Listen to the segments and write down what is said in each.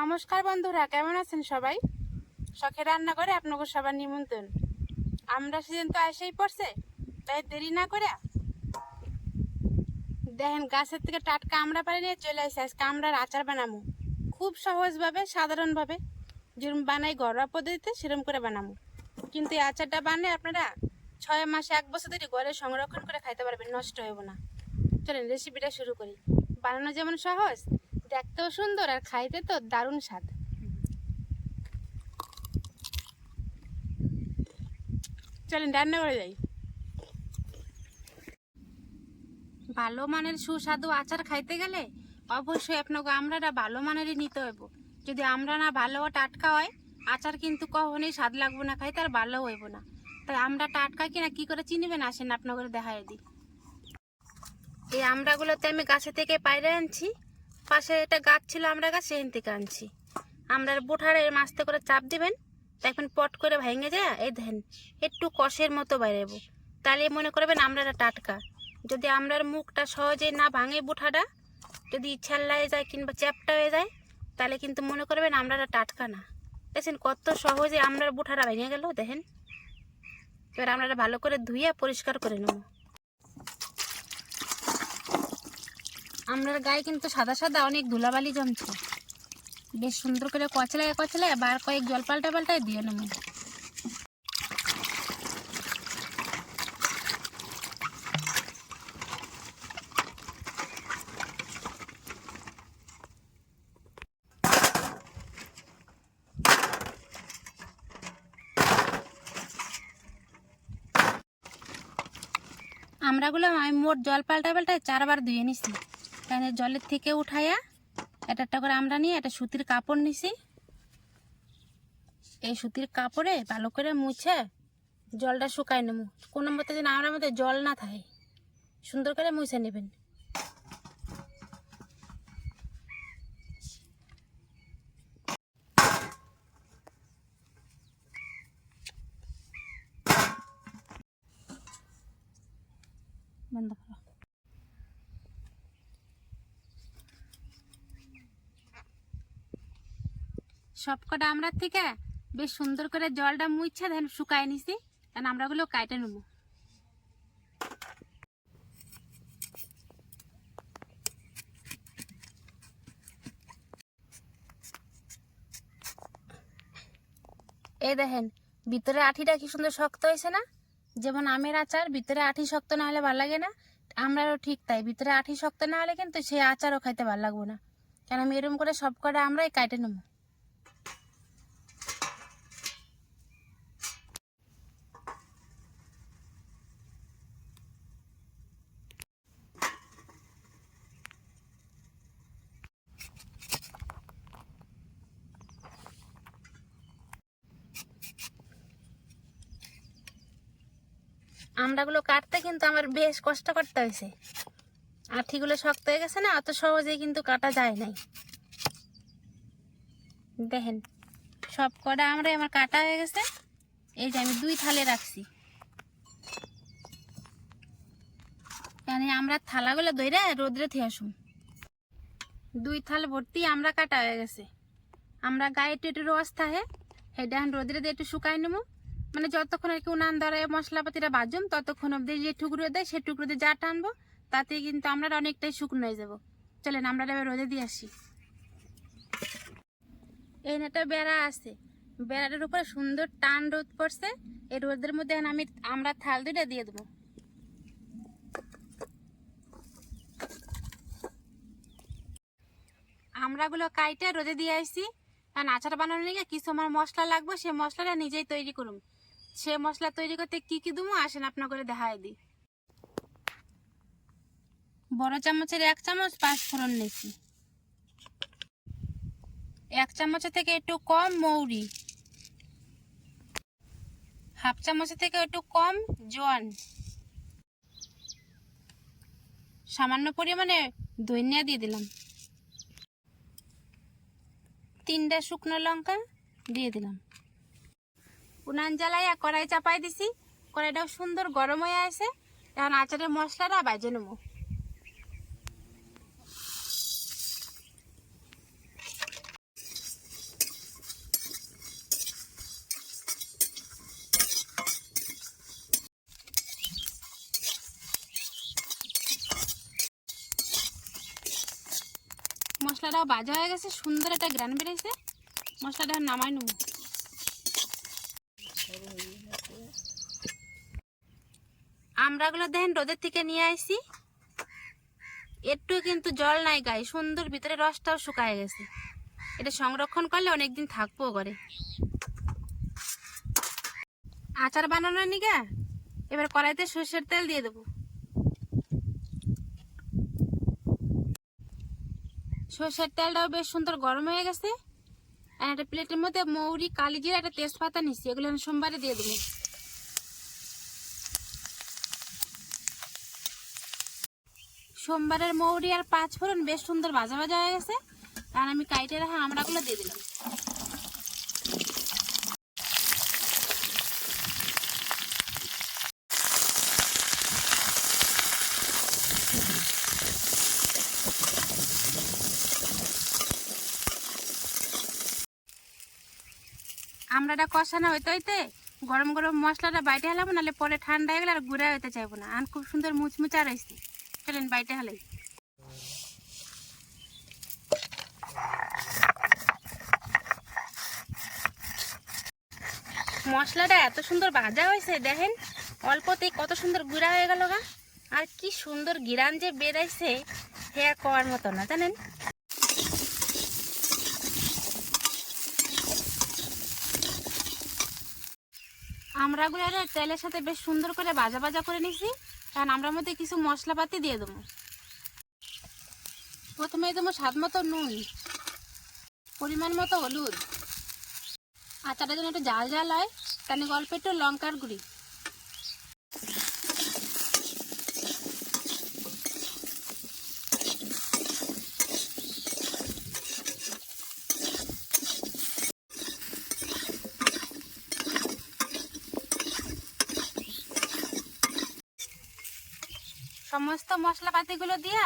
নমস্কার বন্ধুরা, কেমন আছেন সবাই? শখে রান্না করে আপনাকে সবার নিমন্ত্রণ। আমরা সেদিন তো এসেই পড়ছে, তাই দেরি না করে দেখেন গাছের থেকে টাটকা আমরা পারি নিয়ে চলে আসে আজকে আমরার আচার বানাবো। খুব সহজভাবে, সাধারণভাবে যেরকম বানাই ঘরোয়া পদ্ধতিতে, সেরকম করে বানাবো। কিন্তু এই আচারটা বানালে আপনারা ছয় মাসে এক বছর ধরে ঘরে সংরক্ষণ করে খাইতে পারবেন, নষ্ট হইব না। চলেন রেসিপিটা শুরু করি। বানানো যেমন সহজ দেখতেও সুন্দর আর খাইতে তো দারুণ স্বাদ। চলেন, রান্না করে যাই। ভালো মানের সুস্বাদু আচার খাইতে গেলে অবশ্যই আপনাকে আমরাটা ভালো মানেরই নিতে হইব। যদি আমরা না ভালো টাটকা হয়, আচার কিন্তু কখনোই স্বাদ লাগবো না, খাইতে আর ভালো হইব না। তাই আমরা টাটকা কিনা কি করে চিনিবেন? আসেন আপনাকে দেখাই দিই। এই আমড়াগুলোতে আমি গাছে থেকে পাইরে আনছি। পাশে একটা গাছ ছিল আমরা গাছ, সেখান থেকে আনছি। আমরার বুঠারে মাছতে করে চাপ দিবেন, দেখবেন পট করে ভেঙে যায়, এই দেখেন, একটু কষের মতো বাইরেব তাহলে মনে করবেন আমরাটা টাটকা। যদি আমরার মুখটা সহজে না ভাঙে বুঠাটা, যদি ইচ্ছাল্লায় যায় কিংবা চ্যাপটা হয়ে যায়, তাহলে কিন্তু মনে করবেন আমরাটা টাটকা না। দেখছেন কত সহজে আমরার বুঠাটা ভেঙে গেল, দেখেন। এবার আমরা ভালো করে ধুয়ে পরিষ্কার করে নেব। আমরার গায়ে কিন্তু সাদা সাদা অনেক ধুলাবালি জমছে। বেশ সুন্দর করে কচলায় কচলায় বার কয়েক জল পাল্টা পাল্টায় দিয়ে নেব। আমরাগুলো আমি মোট জল পাল্টা পাল্টায় চারবার ধুয়ে নিছি। তাহলে জলের থেকে উঠাইয়া এটা একটা করে আমরা নিয়ে একটা সুতির কাপড় নিছি। এই সুতির কাপড়ে ভালো করে মুছে জলটা শুকাই নেব। কোনো মতে যেন আমরা মধ্যে জল না থাকে। সুন্দর করে মুছে নেবেন। বন্ধ করো। সবকটা আমরা থেকে বেশ সুন্দর করে জলটা মুইছে দেন শুকায় নিছি। কারণ আমরাগুলো কাইটে নেব। এই দেখেন, ভিতরে আঠিটা কি সুন্দর শক্ত হয়েছে না? যেমন আমের আচার, ভিতরে আঠি শক্ত না হলে ভালো লাগে না। আমরাও ঠিক তাই, ভিতরে আঠি শক্ত না হলে কিন্তু সেই আচারও খাইতে ভালো লাগবো না। কেন আমি এরকম করে সব কটা আমরাই কাটে নেব। আমড়াগুলো কাটতে কিন্তু আমার বেশ কষ্ট করতে হয়েছে। আঠিগুলো শক্ত হয়ে গেছে না, অত সহজেই কিন্তু কাটা যায় নাই। দেখেন, সব কটা আমরা আমার কাটা হয়ে গেছে। এই যে আমি দুই থালে রাখছি। মানে আমরা থালাগুলো ধরে রোদ্রে থেকে আসুন। দুই থাল ভর্তি আমরা কাটা হয়ে গেছে। আমরা গায়ে একটু একটু রস থাকে, সেটা এখন রোদ্রে দিয়ে একটু শুকাই নেব। মানে যতক্ষণ আর কি উনান ধরে মশলাপাতিটা বাজুম ততক্ষণ অব্দি যে টুকরো দেয়, সে টুকরো দিয়ে যা টানবো, তাতে কিন্তু আমরা অনেকটাই শুকনো হয়ে যাব। চলেন, আমরা এবার রোদে দিয়ে আসি। এই একটা বেড়া আছে। বেড়াটার উপরে সুন্দর টান রোদ পড়ছে। এই রোদের মধ্যে আমি আমরা থাল দুইটা দিয়ে দেবো। আমরাগুলো কাইটে রোদে দিয়ে আসছি কারণ আচার বানানোর নিয়ে কিছু আমার মশলা লাগবে, সে মশলাটা নিজেই তৈরি করুন। সে মশলা তৈরি করতে কি কি দেবো? আসেন আপনার করে দেখাই দিই। বড় চামচের এক চামচ পাঁচ ফোড়ন নিয়েছি এক চামচের থেকে একটু কম মৌরি। হাফ চামচের থেকে একটু কম জোয়ান। সামান্য পরিমাণে ধনিয়া দিয়ে দিলাম। তিনটা শুকনো লঙ্কা দিয়ে দিলাম। উনান জ্বালাইয়া কড়াই চাপাই দিছি। কড়াইটাও সুন্দর গরম হয়ে আছে। এখন আচারের মশলাটা বাজে নেব। মশলাটাও বাজা হয়ে গেছে, সুন্দর একটা গ্রান বেরিয়েছে মশলাটা নামাই নেব। আমরাগুলো দেখেন, রোদের থেকে নিয়ে আসি একটু কিন্তু জল নাই গায়ে, সুন্দর ভিতরে রসটাও শুকায় গেছে। এটা সংরক্ষণ করলে অনেকদিন থাকব করে আচার বানানোর নিগা এবার কড়াইতে সর্ষের তেল দিয়ে দেবো। সর্ষের তেলটাও বেশ সুন্দর গরম হয়ে গেছে। আর একটা প্লেটের মধ্যে মৌরি কালি জিরা একটা তেজপাতা নিচ্ছি এগুলো সোমবারে দিয়ে দেবো। সোমবারের মৌরি আর পাঁচ ফোড়ন বেশ সুন্দর ভাজা ভাজা হয়ে গেছে। আর আমি কাইটে রাখা আমড়াগুলো দিয়ে দিলাম। আমরাটা কষানো হইতে হইতে গরম গরম মশলাটা বাইটে হেলাবো নাহলে পরে ঠান্ডা হয়ে গেলে আর গুঁড়া হইতে চাইব না। আর খুব সুন্দর মুচমুচা রয়েছে। বাইটে মশলাটা এত সুন্দর ভাজা হয়েছে, দেখেন। অল্পতেই কত সুন্দর গুঁড়া হয়ে গেল গা। আর কি সুন্দর গিরান যে বেরাইছে হে আর করার মতো না, জানেন? আমরা আমরাগুলো তেলের সাথে বেশ সুন্দর করে ভাজা ভাজা করে নিছি। কারণ আমরা মধ্যে কিছু মশলাপাতি দিয়ে দেবো। প্রথমে দেবো স্বাদ মতো নুন, পরিমাণ মতো হলুদ। আচারটা যেন একটু জাল জাল হয় তাহলে গল্প একটু লঙ্কার গুঁড়ি। সমস্ত মশলাপাতিগুলো দিয়া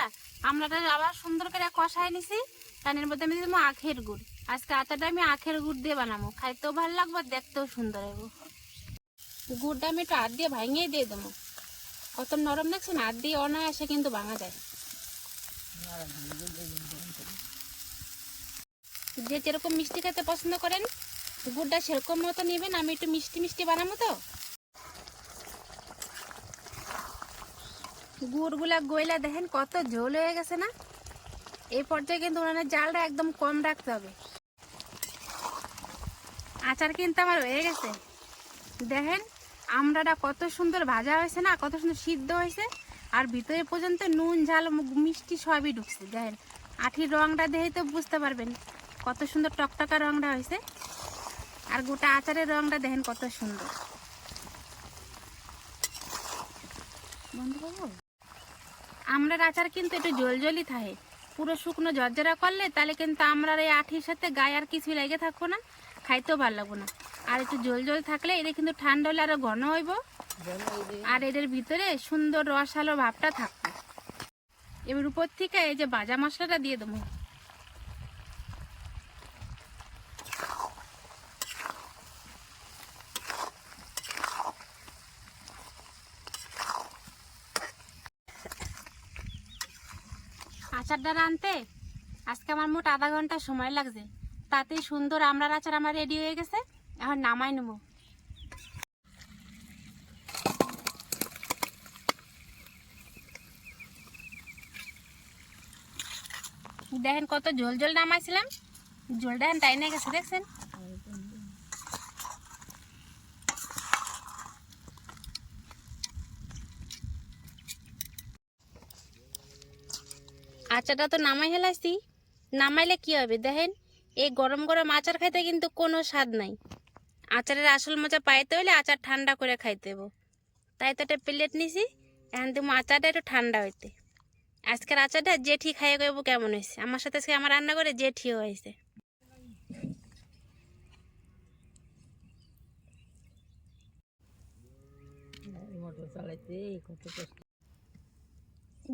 আমরা আবার সুন্দর করে কষাই নিছি। এর মধ্যে আমি দেবো আখের গুড়। আজকে আচারটা আমি আখের গুড় দিয়ে বানাবো। খাইতেও ভালো লাগবে, দেখতেও সুন্দর হবে গুড়টা আমি একটু হাত দিয়ে ভাঙিয়ে দিয়ে দেবো। কত নরম দেখছেন হাত দিয়ে অনায়াসে কিন্তু ভাঙা যায়। যে যেরকম মিষ্টি খেতে পছন্দ করেন, গুড়টা সেরকম মতো নেবেন। আমি একটু মিষ্টি মিষ্টি বানাবো তো। গুড়গুলা গইলা দেখেন, কত ঝোল হয়ে গেছে না? এই পর্যায়ে কিন্তু উনানের জালটা একদম কম রাখতে হবে। আচার কিন্তু আমার হয়ে গেছে। দেখেন, আমড়াটা কত সুন্দর ভাজা হয়েছে না, কত সুন্দর সিদ্ধ হয়েছে। আর ভিতরে পর্যন্ত নুন, ঝাল মিষ্টি সবই ঢুকছে। দেখেন, আঠির রংটা দেখে তো বুঝতে পারবেন কত সুন্দর টকটকা রংটা হয়েছে। আর গোটা আচারের রংটা দেখেন কত সুন্দর। বন্ধ করব আমরার আচার কিন্তু একটু জলজলি থাকে। পুরো শুকনো জর্জরা করলে তাহলে কিন্তু আমরার এই আঠির সাথে গায়ে আর কিছুই লেগে থাকব না, খাইতেও ভালো লাগবো না। আর একটু জল জল থাকলে এটা কিন্তু ঠান্ডা হলে আরও ঘন হইব। আর এদের ভিতরে সুন্দর রসালো ভাবটা থাকবে। এবার উপর থেকে এই যে বাজা মশলাটা দিয়ে দেবো। আচারটা রানতে আজকে আমার মোট আধা ঘণ্টা সময় লাগছে। তাতে সুন্দর আমরার আচার আমার রেডি হয়ে গেছে। এখন নামাই নেব। দেখেন কত জল জল নামাইছিলাম। জল দেখেন তাই নিয়ে গেছে, দেখছেন? আচারটা তো নামাই হেলাইছি নামাইলে কি হবে দেখেন এই গরম গরম আচার খাইতে কিন্তু কোনো স্বাদ নাই। আচারের আসল মজা পাইতে হলে আচার ঠান্ডা করে খাইতে হব তাই তো একটা প্লেট নিছি এখন তুমি আচারটা একটু ঠান্ডা হইতে। আজকের আচারটা জেঠি খাইয়ে গেবো কেমন হয়েছে আমার সাথে আজকে আমার রান্না করে জেঠিও হয়েছে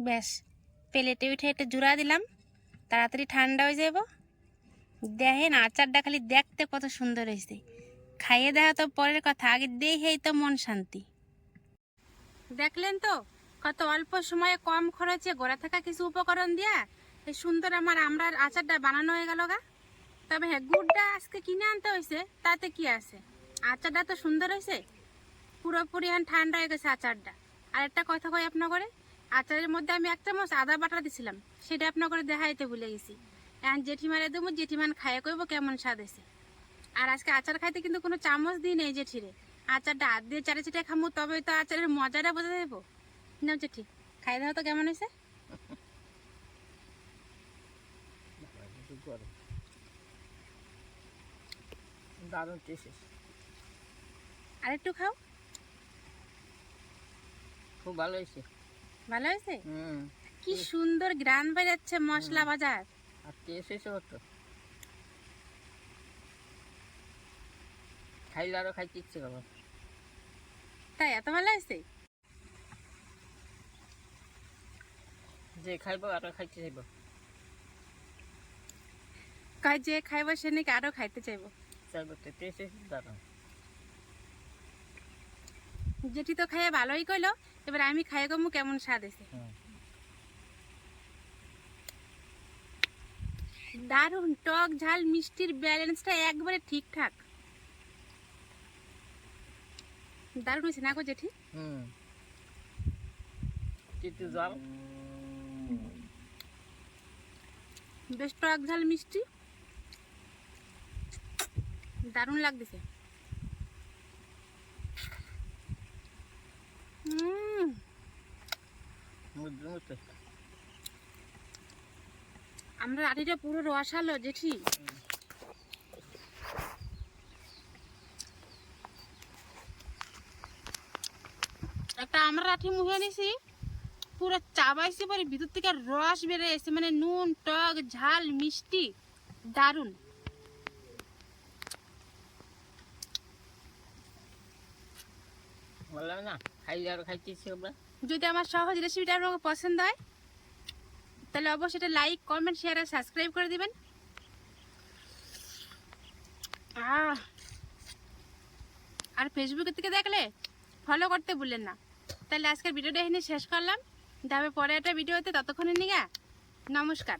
ব্যাস। প্লেটে উঠে একটু জুড়া দিলাম। তাড়াতাড়ি ঠান্ডা হয়ে যাব দেখেন আচারটা খালি দেখতে কত সুন্দর হয়েছে। খাইয়ে দেখা তো পরের কথা, আগে দেখেই তো মন শান্তি। দেখলেন তো, কত অল্প সময়ে কম খরচে গোড়া থাকা কিছু উপকরণ দিয়া এই সুন্দর আমার আমরার আচারটা বানানো হয়ে গেল গা। তবে হ্যাঁ গুড়টা আজকে কিনে আনতে হয়েছে, তাতে কি আছে? আচারটা তো সুন্দর হয়েছে। পুরোপুরি এখন ঠান্ডা হয়ে গেছে আচারটা। আর একটা কথা কই আপনার করে আচারের মধ্যে আমি এক চামচ আদা বাটা দিছিলাম। সেটা আপনার করে দেখাইতে ভুলে গেছি। এখন জেঠিমারে দেবো জেঠিমান খাইয়ে কইব কেমন স্বাদ হয়েছে। আর আজকে আচার খাইতে কিন্তু কোনো চামচ দিই নেই জেঠিরে। আচারটা হাত দিয়ে চারে চিটে খামু তবে তো আচারের মজাটা বোঝা দেবো না জেঠি খাই দাও তো কেমন হয়েছে? দারুণ টেস্ট আর একটু খাও। খুব ভালো হয়েছে। ভালো হয়েছে? কি সুন্দর গ্রান বেরোচ্ছে মশলা বাজার। আর টেস্ট হয়েছে কত? খাইলে আরও খাইতে ইচ্ছে করো। তাই এত ভালো হয়েছে? যে খাইবো আরও খাইতে চাইব। কয় যে খাইবো সে নাকি আরও খাইতে চাইব। চাইব তো টেস্ট দারুণ যেটি তো খাইয়ে ভালোই কইলো এবার আমি খাইয়ে কমু কেমন স্বাদ এসে দারুণ টক ঝাল মিষ্টির ব্যালেন্সটা একবারে ঠিকঠাক। দারুণ হয়েছে না গো জেঠি? হুম। একটু জল বেশ টক ঝাল মিষ্টি। দারুণ লাগতেছে। আমরা আটিটা পুরো রসালো, জেঠি। একটা আমরা আঠি মুখে নিছি, পুরো চাবাইছি পরে ভিতর থেকে রস বেড়ে এসে মানে নুন, টক, ঝাল, মিষ্টি, দারুণ। বললাম না খাইলে আরও যদি আমার সহজ রেসিপিটা আপনাকে পছন্দ হয়, তাহলে অবশ্যই এটা লাইক কমেন্ট শেয়ার আর সাবস্ক্রাইব করে দিবেন! আর ফেসবুকের থেকে দেখলে ফলো করতে ভুলেন না। তাহলে আজকের ভিডিওটা এখানে শেষ করলাম। যাবে পরে একটা ভিডিওতে ততক্ষণে নিগা নমস্কার।